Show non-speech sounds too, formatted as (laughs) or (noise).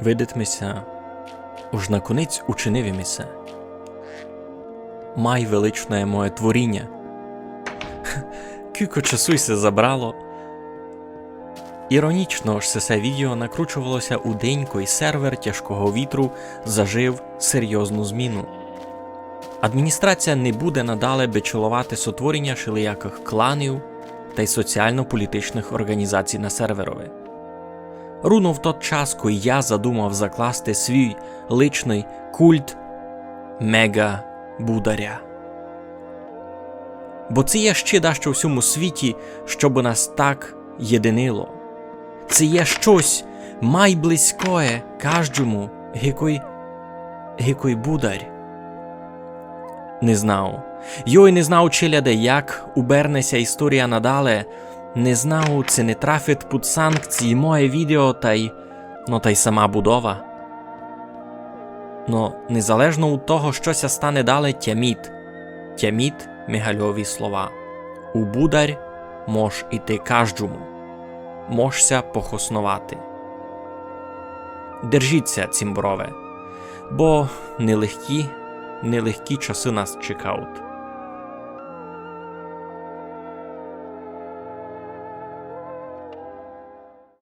Видитмеся, уж наконець учинивімися. Май величне моє творіння. (laughs) Кілько часу й се забрало. Іронічно ж це відео накручувалося у день, коли сервер тяжкого вітру зажив серйозну зміну. Адміністрація не буде надалі бичолувати сотворення шилияких кланів та й соціально-політичних організацій на серверові. Руно в той час, коли я задумав закласти свій личний культ мега бударя. Бо це є ще дещо в всьому світі, щоб нас так єдинило. Це є щось майблизькое кожному, гикой, гикой будар. Не знав. Йой не знав челяде, як убернеся історія надале, не знав, це не трафить під санкції моє відео та й, ну та й сама будова. Но незалежно від того, що ся стане далі тяміт. Тяміт мігальові слова. У будар мож іти каждому. Можся похоснувати. Держіться, цімброве, бо нелегкі, нелегкі часи нас чекають.